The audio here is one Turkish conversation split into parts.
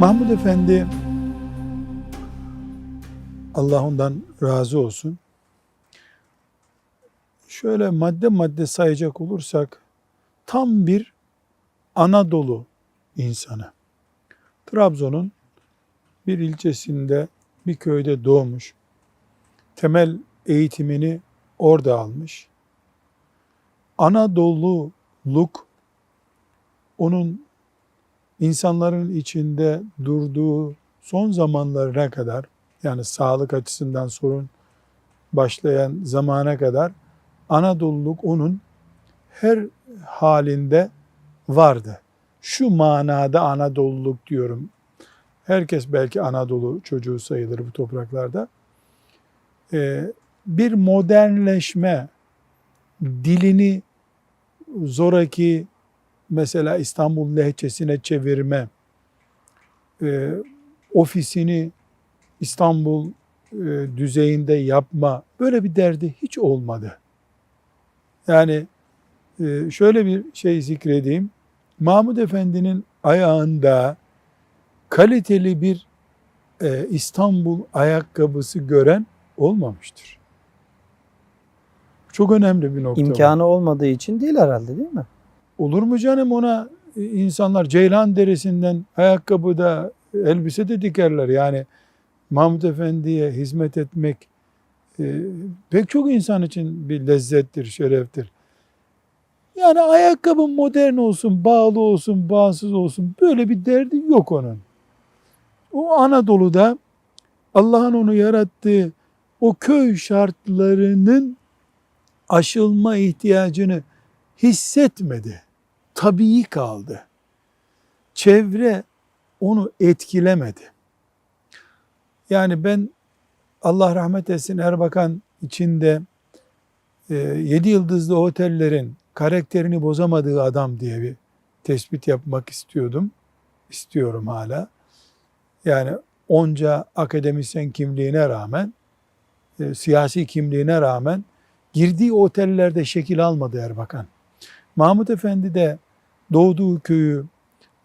Mahmud Efendi Allah ondan razı olsun. Şöyle madde madde sayacak olursak tam bir Anadolu insanı. Trabzon'un bir ilçesinde bir köyde doğmuş. Temel eğitimini orada almış. Anadolu'luk onun insanların içinde durduğu son zamanlarına kadar yani sağlık açısından sorun başlayan zamana kadar Anadoluluk onun her halinde vardı. Şu manada Anadoluluk diyorum. Herkes belki Anadolu çocuğu sayılır bu topraklarda. Ee, bir modernleşme, dilini zoraki mesela İstanbul lehçesine çevirme, e, ofisini İstanbul e, düzeyinde yapma böyle bir derdi hiç olmadı. Yani e, şöyle bir şey zikredeyim. Mahmud Efendi'nin ayağında kaliteli bir e, İstanbul ayakkabısı gören olmamıştır. Çok önemli bir nokta. İmkanı olmadığı için değil herhalde değil mi? Olur mu canım ona e, insanlar Ceylan derisinden ayakkabı da elbise de dikerler. Yani Mahmud Efendi'ye hizmet etmek e, pek çok insan için bir lezzettir, şereftir. Yani ayakkabı modern olsun, bağlı olsun, bağımsız olsun böyle bir derdi yok onun. O Anadolu'da Allah'ın onu yarattığı o köy şartlarının aşılma ihtiyacını hissetmedi. Tabii kaldı. Çevre onu etkilemedi. Yani ben Allah rahmet etsin Erbakan içinde e, yedi yıldızlı otellerin karakterini bozamadığı adam diye bir tespit yapmak istiyordum. İstiyorum hala. Yani onca akademisyen kimliğine rağmen, e, siyasi kimliğine rağmen girdiği otellerde şekil almadı Erbakan. Mahmut Efendi de doğduğu köyü,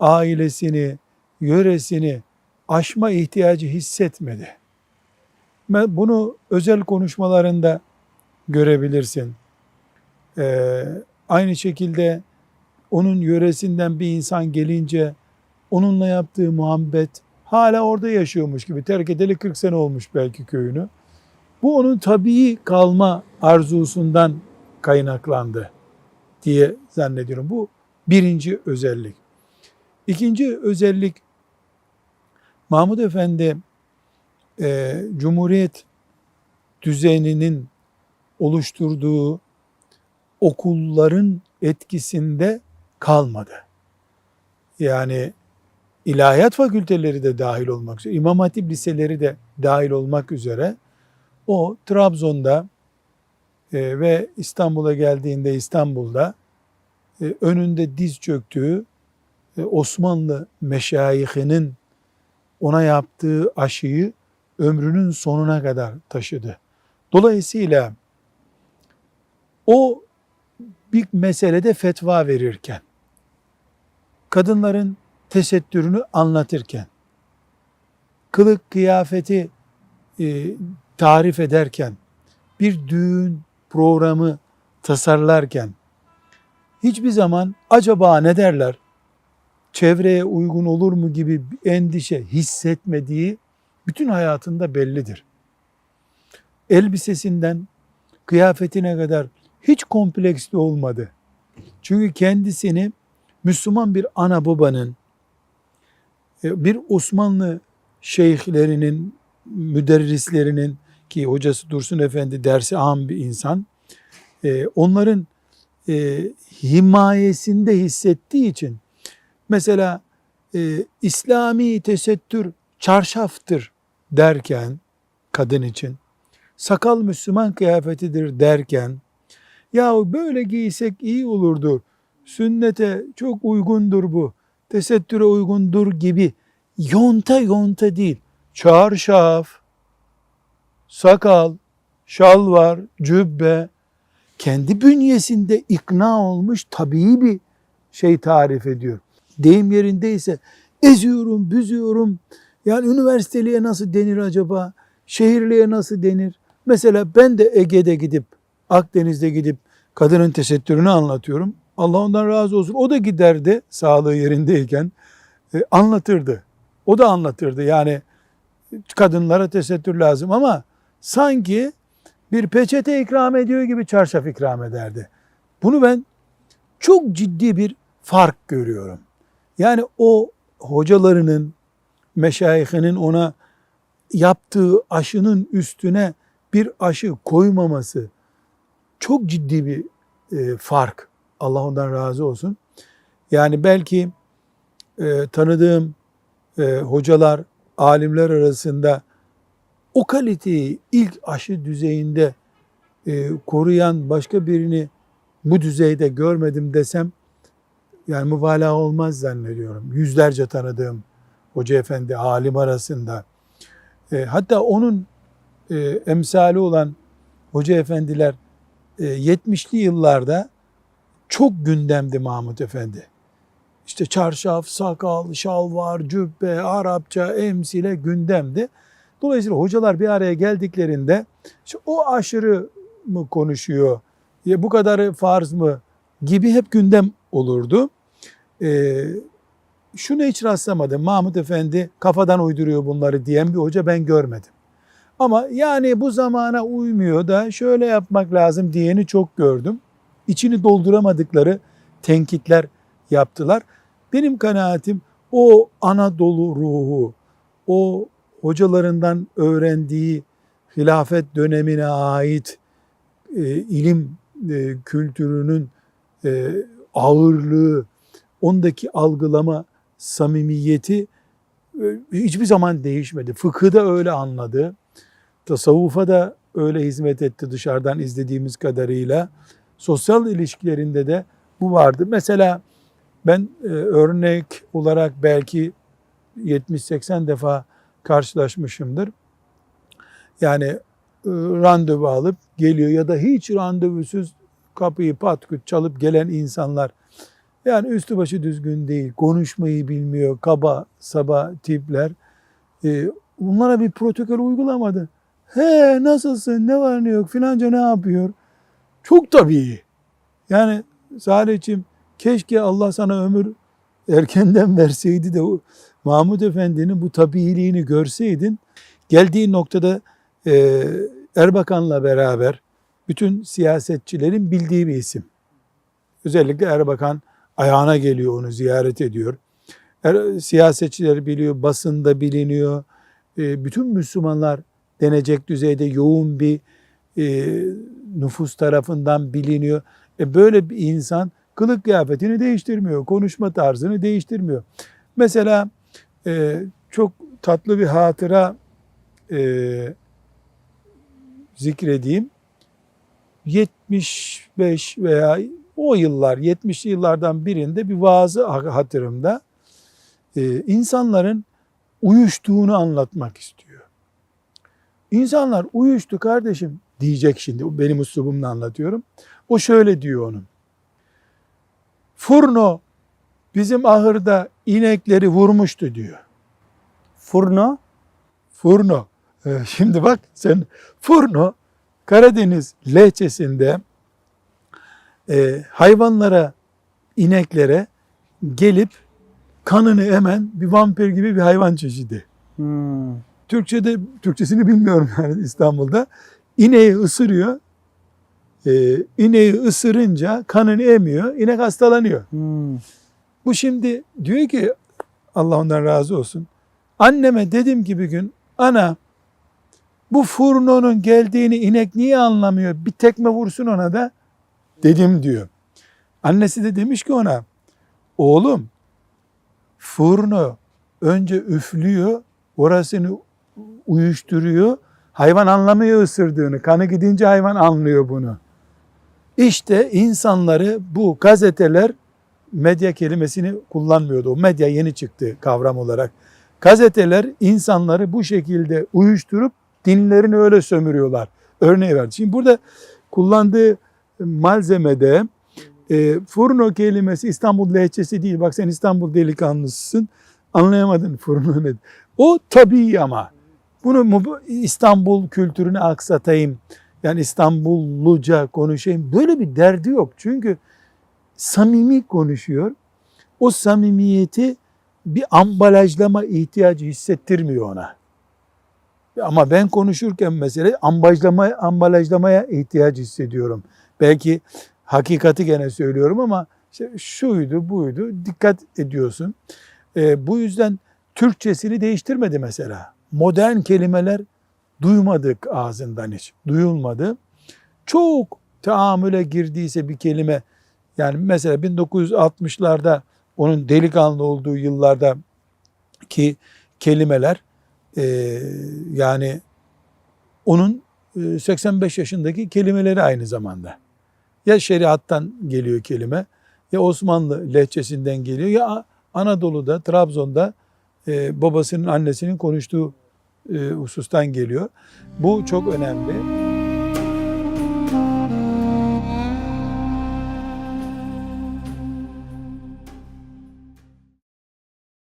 ailesini, yöresini aşma ihtiyacı hissetmedi. Bunu özel konuşmalarında görebilirsin. Ee, aynı şekilde onun yöresinden bir insan gelince onunla yaptığı muhabbet hala orada yaşıyormuş gibi terk edeli 40 sene olmuş belki köyünü. Bu onun tabii kalma arzusundan kaynaklandı diye zannediyorum. Bu birinci özellik. İkinci özellik Mahmud Efendi e, Cumhuriyet düzeninin oluşturduğu okulların etkisinde kalmadı. Yani ilahiyat fakülteleri de dahil olmak üzere, İmam Hatip liseleri de dahil olmak üzere o Trabzon'da e, ve İstanbul'a geldiğinde İstanbul'da önünde diz çöktüğü e, Osmanlı meşayihinin ona yaptığı aşıyı ömrünün sonuna kadar taşıdı. Dolayısıyla o bir meselede fetva verirken, kadınların tesettürünü anlatırken, kılık kıyafeti e, tarif ederken, bir düğün programı tasarlarken, hiçbir zaman acaba ne derler, çevreye uygun olur mu gibi endişe hissetmediği bütün hayatında bellidir. Elbisesinden kıyafetine kadar hiç kompleksli olmadı. Çünkü kendisini Müslüman bir ana babanın, e, bir Osmanlı şeyhlerinin, müderrislerinin ki hocası Dursun Efendi dersi am bir insan, e, onların e, himayesinde hissettiği için. Mesela İslami tesettür çarşaftır derken kadın için, sakal Müslüman kıyafetidir derken, ya böyle giysek iyi olurdu, sünnete çok uygundur bu, tesettüre uygundur gibi yonta yonta değil, çarşaf, sakal, şalvar, cübbe, kendi bünyesinde ikna olmuş tabii bir şey tarif ediyor. Deyim yerindeyse eziyorum, büzüyorum. Yani üniversiteliğe nasıl denir acaba? Şehirliğe nasıl denir? Mesela ben de Ege'de gidip, Akdeniz'de gidip kadının tesettürünü anlatıyorum. Allah ondan razı olsun. O da giderdi sağlığı yerindeyken e, anlatırdı. O da anlatırdı. Yani kadınlara tesettür lazım ama sanki bir peçete ikram ediyor gibi çarşaf ikram ederdi. Bunu ben çok ciddi bir fark görüyorum. Yani o hocalarının, meşayihinin ona yaptığı aşının üstüne bir aşı koymaması çok ciddi bir e, fark. Allah ondan razı olsun. Yani belki e, tanıdığım e, hocalar, alimler arasında o kaliteyi ilk aşı düzeyinde e, koruyan başka birini bu düzeyde görmedim desem yani mübalağa olmaz zannediyorum. Yüzlerce tanıdığım hoca efendi, alim arasında. E, hatta onun e, emsali olan hoca efendiler e, 70'li yıllarda çok gündemdi Mahmut Efendi. İşte çarşaf, sakal, şalvar, cübbe, Arapça, emsile gündemdi. Dolayısıyla hocalar bir araya geldiklerinde işte o aşırı mı konuşuyor, ya bu kadarı farz mı gibi hep gündem olurdu. Ee, şunu hiç rastlamadım. Mahmut Efendi kafadan uyduruyor bunları diyen bir hoca ben görmedim. Ama yani bu zamana uymuyor da şöyle yapmak lazım diyeni çok gördüm. İçini dolduramadıkları tenkitler yaptılar. Benim kanaatim o Anadolu ruhu, o hocalarından öğrendiği hilafet dönemine ait e, ilim e, kültürünün e, ağırlığı, ondaki algılama samimiyeti e, hiçbir zaman değişmedi. Fıkhı da öyle anladı. Tasavvufa da öyle hizmet etti dışarıdan izlediğimiz kadarıyla. Sosyal ilişkilerinde de bu vardı. Mesela ben e, örnek olarak belki 70-80 defa karşılaşmışımdır. Yani e, randevu alıp geliyor ya da hiç randevusuz kapıyı pat küt çalıp gelen insanlar yani üstü başı düzgün değil, konuşmayı bilmiyor, kaba saba tipler. E, bunlara bir protokol uygulamadı. He nasılsın, ne var ne yok filanca ne yapıyor? Çok tabii. Yani Salih'ciğim keşke Allah sana ömür erkenden verseydi de Mahmud Efendi'nin bu tabiiliğini görseydin. Geldiği noktada e, Erbakan'la beraber bütün siyasetçilerin bildiği bir isim. Özellikle Erbakan ayağına geliyor onu ziyaret ediyor. Er, siyasetçiler biliyor, basında biliniyor. E, bütün Müslümanlar denecek düzeyde yoğun bir e, nüfus tarafından biliniyor. E, böyle bir insan kılık kıyafetini değiştirmiyor, konuşma tarzını değiştirmiyor. Mesela e, çok tatlı bir hatıra e, zikredeyim. 75 veya o yıllar 70'li yıllardan birinde bir vaazı hatırımda e, insanların uyuştuğunu anlatmak istiyor. İnsanlar uyuştu kardeşim diyecek şimdi benim üslubumla anlatıyorum. O şöyle diyor onun. Furno bizim ahırda inekleri vurmuştu diyor. Furno Furno. Ee, Şimdi bak sen Furno Karadeniz lehçesinde e, hayvanlara, ineklere gelip kanını emen bir vampir gibi bir hayvan çeşidi. hmm. Türkçe'de, Türkçesini bilmiyorum yani İstanbul'da. İneği ısırıyor. E, ineği ısırınca kanını emiyor. inek hastalanıyor. Hmm. Bu şimdi diyor ki Allah ondan razı olsun. Anneme dedim ki bir gün ana bu furnonun geldiğini inek niye anlamıyor? Bir tekme vursun ona da dedim diyor. Annesi de demiş ki ona oğlum furno önce üflüyor orasını uyuşturuyor. Hayvan anlamıyor ısırdığını. Kanı gidince hayvan anlıyor bunu. İşte insanları bu gazeteler medya kelimesini kullanmıyordu. O medya yeni çıktı kavram olarak. Gazeteler insanları bu şekilde uyuşturup dinlerini öyle sömürüyorlar. Örneği verdi. Şimdi burada kullandığı malzemede e, furno kelimesi İstanbul lehçesi değil. Bak sen İstanbul delikanlısısın. Anlayamadın fırını ne? O tabii ama. Bunu İstanbul kültürüne aksatayım. Yani İstanbulluca konuşayım. Böyle bir derdi yok. Çünkü samimi konuşuyor. O samimiyeti bir ambalajlama ihtiyacı hissettirmiyor ona. Ama ben konuşurken mesela ambalajlama, ambalajlamaya ihtiyaç hissediyorum. Belki hakikati gene söylüyorum ama işte şuydu buydu dikkat ediyorsun. Ee, bu yüzden Türkçesini değiştirmedi mesela. Modern kelimeler duymadık ağzından hiç. Duyulmadı. Çok taamüle girdiyse bir kelime yani mesela 1960'larda onun delikanlı olduğu yıllarda ki kelimeler e, yani onun e, 85 yaşındaki kelimeleri aynı zamanda. Ya şeriattan geliyor kelime ya Osmanlı lehçesinden geliyor ya Anadolu'da Trabzon'da e, babasının annesinin konuştuğu husustan geliyor. Bu çok önemli.